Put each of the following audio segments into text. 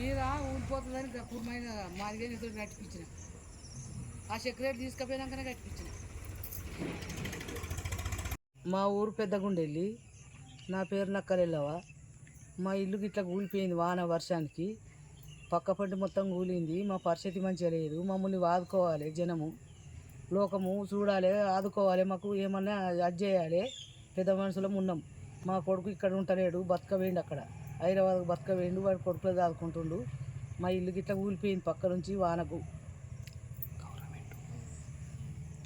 మీద ఊడిపోతుందని కుర్మైన మాదిగా కట్టిపించిన. ఆ సెక్రటరీ తీసుకుపోయినాకనే కట్టిపించిన. మా ఊరు పెద్దగుండెళ్ళి నా పేరు నక్కలెళ్ళవా మా ఇల్లు గిట్ల కూలిపోయింది వాన వర్షానికి. పక్క పంటి మొత్తం కూలింది. మా పరిస్థితి మంచిగా లేదు. మమ్మల్ని ఆదుకోవాలి జనము. లోకము చూడాలి ఆదుకోవాలి. మాకు ఏమన్నా అది చేయాలి. పెద్ద మనుషులం ఉన్నాం. మా కొడుకు ఇక్కడ ఉంటలేడు. బతకవేయండి అక్కడ. హైదరాబాద్ బతకవేయండు వాడి కొడుకులు ఆదుకుంటుండు మా ఇల్లు గిట్ల కూలిపోయింది పక్క నుంచి వానకు.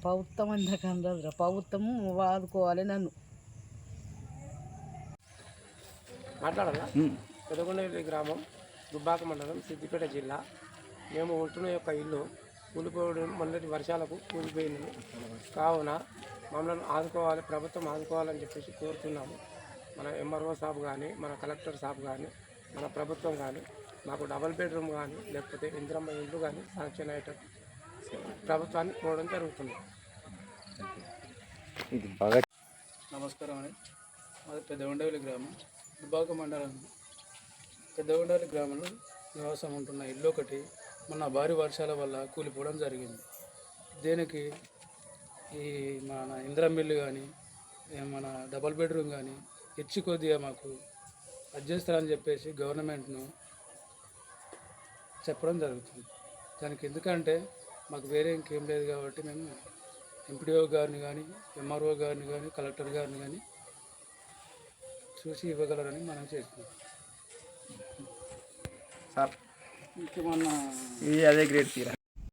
ప్రభుత్వం అందాక అందదురా ప్రభుత్వం ఆదుకోవాలి నన్ను. మాట్లాడాలా పెదకొండపల్లి గ్రామం దుబ్బాక మండలం సిద్దిపేట జిల్లా. మేము ఉంటున్న యొక్క ఇల్లు కూలిపోవడం మొన్నటి వర్షాలకు కూలిపోయింది కావున మమ్మల్ని ఆదుకోవాలి ప్రభుత్వం ఆదుకోవాలని చెప్పేసి కోరుతున్నాము. మన ఎంఆర్ఓ సాబ్ కానీ మన కలెక్టర్ సాబ్ కానీ మన ప్రభుత్వం కానీ మాకు డబల్ బెడ్రూమ్ కానీ లేకపోతే ఇంద్రమ్మ ఇల్లు కానీ శాంక్షన్ అయ్యేటట్టు ప్రభుత్వాన్ని కోరడం జరుగుతుంది. ఇది బాగా నమస్కారం అండి. మాది పెద్దగొండవల్లి గ్రామం. దుబ్బాక మండలం. పెద్దగొండవల్లి గ్రామంలో నివాసం ఉంటున్న ఇల్లు ఒకటి మొన్న భారీ వర్షాల వల్ల కూలిపోవడం జరిగింది. దీనికి ఈ మన ఇంద్రం మిల్లు కానీ మన డబల్ బెడ్రూమ్ కానీ ఇచ్చి కొద్దిగా మాకు అడ్జస్తారని చెప్పేసి గవర్నమెంట్ను చెప్పడం జరుగుతుంది. దానికి ఎందుకంటే మాకు వేరే ఇంకేం లేదు కాబట్టి మేము ఎంపీడీఓ గారిని కానీ ఎంఆర్ఓ గారిని కానీ కలెక్టర్ గారిని కానీ చూసి ఇవ్వగలరని మనం చేస్తున్నాం. సార్ ఇంకేమన్నా ఇది అదే గ్రేట్ తీరా?